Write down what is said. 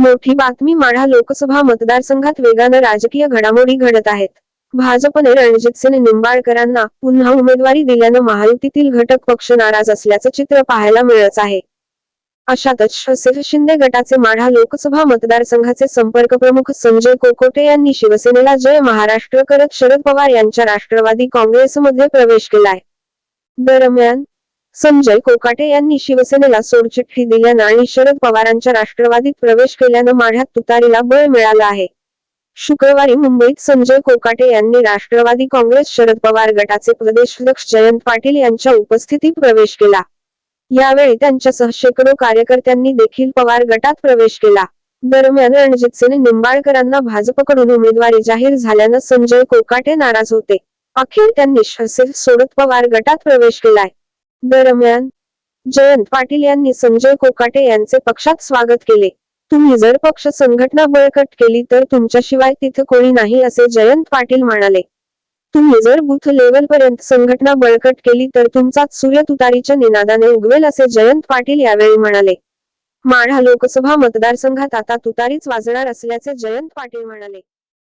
मोठी बातमी माढा लोकसभा मतदारसंघात वेगानं राजकीय घडामोडी घडत आहेत. भाजपने रणजितसिंह निंबाळकरांना पुन्हा उमेदवारी दिल्यानं महायुतीतील घटक पक्ष नाराज असल्याचं चित्र पाहायला मिळत आहे. अशातच शसेफ शिंदे गटाचे माढा लोकसभा मतदारसंघाचे संपर्क प्रमुख संजय कोकोटे यांनी शिवसेनेला जय महाराष्ट्र करत शरद पवार यांच्या राष्ट्रवादी काँग्रेसमध्ये प्रवेश केलाय. दरम्यान संजय कोकाटे यांनी शिवसेनेला सोडचिठ्ठी दिल्यानं आणि शरद पवारांच्या राष्ट्रवादीत प्रवेश केल्यानं माढ्यात तुतारीला बळ मिळालं आहे. शुक्रवारी मुंबईत संजय कोकाटे यांनी राष्ट्रवादी काँग्रेस शरद पवार गटाचे प्रदेशाध्यक्ष जयंत पाटील यांच्या उपस्थितीत प्रवेश केला. यावेळी त्यांच्यासह शेकडो कार्यकर्त्यांनी देखील पवार गटात प्रवेश केला. दरम्यान रणजितसिंह निंबाळकरांना भाजपकडून उमेदवारी जाहीर झाल्यानं संजय कोकाटे नाराज होते. अखेर त्यांनी शसेल सोडत पवार गटात प्रवेश केलाय. दरम्यान जयंत पाटील यांनी संजय कोकाटे यांचे पक्षात स्वागत केले. तुम्ही जर पक्ष संघटना बळकट केली तर तुमच्याशिवाय तिथे कोणी नाही असे जयंत पाटील म्हणाले. तुम्ही जर बुथ लेवल पर्यंत संघटना बळकट केली तर तुमचाच सूर्य तुतारीच्या निनादाने उगवेल असे जयंत पाटील यावेळी म्हणाले. माढा लोकसभा मतदारसंघात आता तुतारीच वाजणार असल्याचे जयंत पाटील म्हणाले.